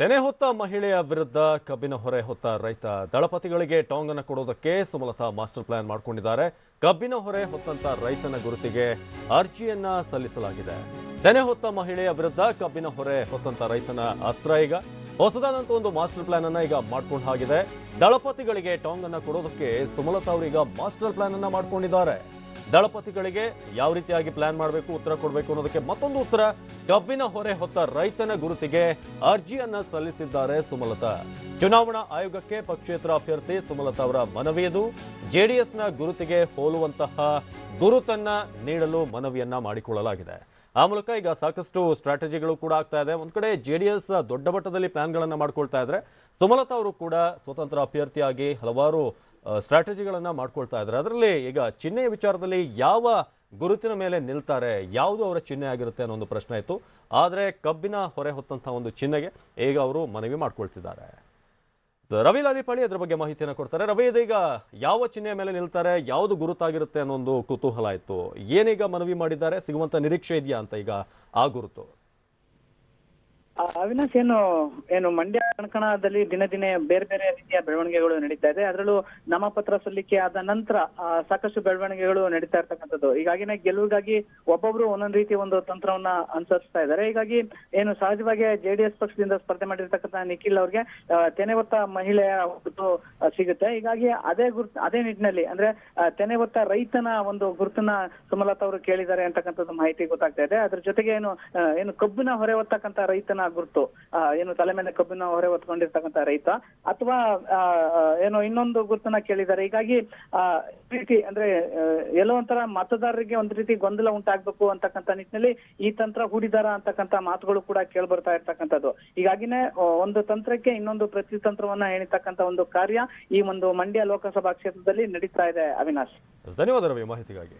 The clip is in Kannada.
ತೆನೆ ಹೊತ್ತ ಮಹಿಳೆಯ ವಿರುದ್ಧ ಕಬ್ಬಿನ ಹೊರೆ ಹೊತ್ತ ರೈತ ದಳಪತಿಗಳಿಗೆ ಟಾಂಗ್ ಅನ್ನು ಕೊಡೋದಕ್ಕೆ ಸುಮಲತಾ ಮಾಸ್ಟರ್ ಪ್ಲಾನ್ ಮಾಡಿಕೊಂಡಿದ್ದಾರೆ. ಕಬ್ಬಿನ ಹೊರೆ ಹೊತ್ತಂತ ರೈತನ ಗುರುತಿಗೆ ಅರ್ಜಿಯನ್ನ ಸಲ್ಲಿಸಲಾಗಿದೆ. ತೆನೆ ಹೊತ್ತ ಮಹಿಳೆಯ ವಿರುದ್ಧ ಕಬ್ಬಿನ ಹೊರೆ ಹೊತ್ತಂತ ರೈತನ ಅಸ್ತ್ರ ಈಗ. ಹೊಸದಾದಂತ ಒಂದು ಮಾಸ್ಟರ್ ಪ್ಲಾನ್ ಅನ್ನ ಈಗ ಮಾಡ್ಕೊಂಡು ಆಗಿದೆ ದಳಪತಿಗಳಿಗೆ ಟಾಂಗ್ ಅನ್ನ ಕೊಡೋದಕ್ಕೆ ಸುಮಲತಾ ಅವರೀಗ ಮಾಸ್ಟರ್ ಪ್ಲಾನ್ ಅನ್ನ ಮಾಡ್ಕೊಂಡಿದ್ದಾರೆ. ದಳಪತಿಗಳಿಗೆ ಯಾವ ರೀತಿಯಾಗಿ ಪ್ಲಾನ್ ಮಾಡಬೇಕು, ಉತ್ತರ ಕೊಡಬೇಕು ಅನ್ನೋದಕ್ಕೆ ಮತ್ತೊಂದು ಉತ್ತರ ಡಬ್ಬಿನ ಹೊರೆ ಹೊತ್ತ ರೈತನ ಗುರುತಿಗೆ ಅರ್ಜಿಯನ್ನ ಸಲ್ಲಿಸಿದ್ದಾರೆ ಸುಮಲತಾ. ಚುನಾವಣಾ ಆಯೋಗಕ್ಕೆ ಪಕ್ಷೇತರ ಅಭ್ಯರ್ಥಿ ಸುಮಲತಾ ಅವರ ಮನವಿಯದು ಜೆಡಿಎಸ್ನ ಗುರುತಿಗೆ ಹೋಲುವಂತಹ ಗುರುತನ್ನ ನೀಡಲು ಮನವಿಯನ್ನ ಮಾಡಿಕೊಳ್ಳಲಾಗಿದೆ. ಆ ಮೂಲಕ ಈಗ ಸಾಕಷ್ಟು ಸ್ಟ್ರಾಟಜಿಗಳು ಕೂಡ ಆಗ್ತಾ ಇದೆ. ಒಂದ್ ಕಡೆ ಎಸ್ ದೊಡ್ಡ ಮಟ್ಟದಲ್ಲಿ ಪ್ಲಾನ್ಗಳನ್ನು ಮಾಡ್ಕೊಳ್ತಾ ಇದ್ರೆ ಸುಮಲತಾ ಅವರು ಕೂಡ ಸ್ವತಂತ್ರ ಅಭ್ಯರ್ಥಿಯಾಗಿ ಹಲವಾರು ಸ್ಟ್ರಾಟಜಿಗಳನ್ನ ಮಾಡ್ಕೊಳ್ತಾ ಇದ್ದಾರೆ. ಅದರಲ್ಲಿ ಈಗ ಚಿಹ್ನೆಯ ವಿಚಾರದಲ್ಲಿ ಯಾವ ಗುರುತಿನ ಮೇಲೆ ನಿಲ್ತಾರೆ, ಯಾವುದು ಅವರ ಚಿಹ್ನೆ ಆಗಿರುತ್ತೆ ಅನ್ನೋ ಒಂದು ಪ್ರಶ್ನೆ ಇತ್ತು. ಆದರೆ ಕಬ್ಬಿನ ಹೊರೆ ಹೊತ್ತಂಥ ಒಂದು ಚಿಹ್ನೆಗೆ ಈಗ ಅವರು ಮನವಿ ಮಾಡ್ಕೊಳ್ತಿದ್ದಾರೆ. ರವಿ ಲಾಲಿಪಾಳಿ ಅದರ ಬಗ್ಗೆ ಮಾಹಿತಿಯನ್ನು ಕೊಡ್ತಾರೆ. ರವಿ, ಇದೀಗ ಯಾವ ಚಿಹ್ನೆಯ ಮೇಲೆ ನಿಲ್ತಾರೆ, ಯಾವುದು ಗುರುತಾಗಿರುತ್ತೆ ಅನ್ನೋ ಒಂದು ಕುತೂಹಲ ಇತ್ತು. ಏನೀಗ ಮನವಿ ಮಾಡಿದ್ದಾರೆ? ಸಿಗುವಂತ ನಿರೀಕ್ಷೆ ಇದೆಯಾ ಅಂತ ಈಗ ಆ ಗುರುತು? ಅವಿನಾಶ್, ಏನು ಏನು ಮಂಡ್ಯ ಕಣಕಣದಲ್ಲಿ ದಿನ ದಿನೇ ಬೇರೆ ಬೇರೆ ರೀತಿಯ ಬೆಳವಣಿಗೆಗಳು ನಡೀತಾ ಇದೆ. ಅದರಲ್ಲೂ ನಾಮಪತ್ರ ಸಲ್ಲಿಕೆ ಆದ ನಂತರ ಸಾಕಷ್ಟು ಬೆಳವಣಿಗೆಗಳು ನಡೀತಾ ಇರ್ತಕ್ಕಂಥದ್ದು. ಹೀಗಾಗಿನೇ ಗೆಲುವಿಗಾಗಿ ಒಬ್ಬೊಬ್ರು ಒಂದೊಂದು ರೀತಿ ಒಂದು ತಂತ್ರವನ್ನ ಅನುಸರಿಸ್ತಾ ಇದ್ದಾರೆ. ಹೀಗಾಗಿ, ಏನು ಸಹಜವಾಗಿ ಜೆಡಿಎಸ್ ಪಕ್ಷದಿಂದ ಸ್ಪರ್ಧೆ ಮಾಡಿರ್ತಕ್ಕಂಥ ನಿಖಿಲ್ ಅವ್ರಿಗೆ ತೆನೆವತ್ತ ತೆನೆ ಹೊತ್ತ ಮಹಿಳೆಯ ಗುರುತು ಸಿಗುತ್ತೆ. ಹೀಗಾಗಿ ಅದೇ ಗುರುತು, ಅದೇ ನಿಟ್ಟಿನಲ್ಲಿ, ಅಂದ್ರೆ ತೆನೆ ಹೊತ್ತ ರೈತನ ಒಂದು ಗುರುತನ್ನ ಸುಮಲತಾ ಅವರು ಕೇಳಿದ್ದಾರೆ ಅಂತಕ್ಕಂಥದ್ದು ಮಾಹಿತಿ ಗೊತ್ತಾಗ್ತಾ ಇದೆ. ಅದ್ರ ಜೊತೆಗೆ ಏನು ಏನು ಕಬ್ಬಿನ ಹೊರೆ ಹೊತ್ತಕ್ಕಂಥ ರೈತನ ಗುರುತು ಏನು ತಲೆ ಮೇಲೆ ಕಬ್ಬಿನ ಹೊರೆ ಹೊತ್ಕೊಂಡಿರ್ತಕ್ಕಂಥ ರೈತ ಅಥವಾ ಆ, ಇನ್ನೊಂದು ಗುರುತನ್ನ ಕೇಳಿದ್ದಾರೆ. ಹೀಗಾಗಿ ರೀತಿ ಅಂದ್ರೆ ಎಲ್ಲೋ ಒಂಥರ ಮತದಾರರಿಗೆ ಒಂದು ರೀತಿ ಗೊಂದಲ ಉಂಟಾಗ್ಬೇಕು ಅಂತಕ್ಕಂಥ ನಿಟ್ಟಿನಲ್ಲಿ ಈ ತಂತ್ರ ಹೂಡಿದಾರ ಅಂತಕ್ಕಂಥ ಮಾತುಗಳು ಕೂಡ ಕೇಳ್ಬರ್ತಾ ಇರ್ತಕ್ಕಂಥದ್ದು. ಹೀಗಾಗಿನೇ ಒಂದು ತಂತ್ರಕ್ಕೆ ಇನ್ನೊಂದು ಪ್ರತಿತಂತ್ರವನ್ನ ಎಣಿತಕ್ಕಂಥ ಒಂದು ಕಾರ್ಯ ಈ ಒಂದು ಮಂಡ್ಯ ಲೋಕಸಭಾ ಕ್ಷೇತ್ರದಲ್ಲಿ ನಡೀತಾ ಇದೆ ಅವಿನಾಶ್. ಧನ್ಯವಾದ ರವಿ ಮಾಹಿತಿಗಾಗಿ.